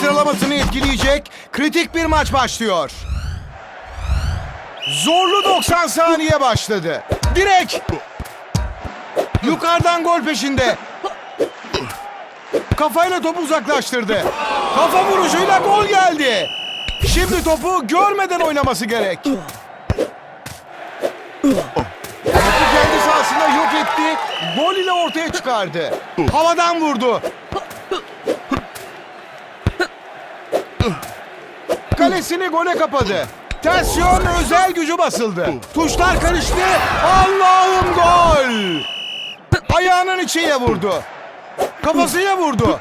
sıralamasını etkileyecek kritik bir maç başlıyor. Zorlu 90 saniye başladı. Direk! Yukarıdan gol peşinde. Kafayla topu uzaklaştırdı. Kafa vuruşuyla gol geldi. Şimdi topu görmeden oynaması gerek. Topu kendi sahasında yok etti. Gol ile ortaya çıkardı. Havadan vurdu. Kalesini gole kapadı. Ters yön özel gücü basıldı. Tuşlar karıştı. Allah'ım gol! Ayağının içiyle vurdu. Kafasıyla vurdu.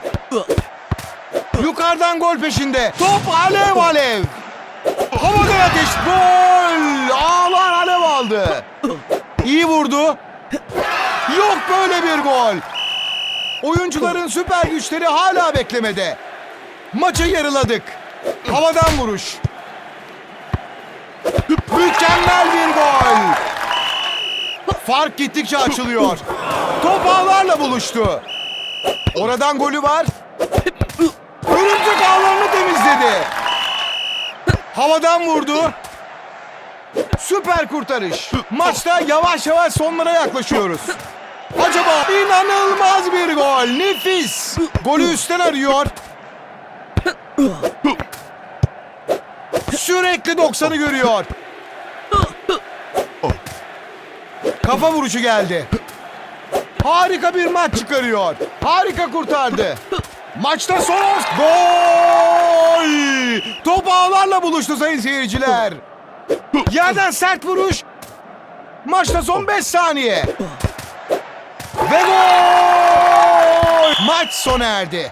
Yukarıdan gol peşinde. Top alev alev. Havada ateş. Gol! Ağlar alev aldı. İyi vurdu. Yok böyle bir gol. Oyuncuların süper güçleri hala beklemede. Maçı yarıladık. Havadan vuruş. Mükemmel bir gol. Fark gittikçe açılıyor. Top ağlarla buluştu. Oradan golü var. Örümcek ağlarını temizledi. Havadan vurdu. Süper kurtarış. Maçta yavaş yavaş sonlara yaklaşıyoruz. Acaba inanılmaz bir gol. Nefis. Golü üstten arıyor. Sürekli 90'ı görüyor. Kafa vuruşu geldi. Harika bir maç çıkarıyor. Harika kurtardı. Maçta son on- gol! Top ağlarla buluştu sayın seyirciler. Yerden sert vuruş. Maçta son 5 saniye. Ve gol! Maç sona erdi.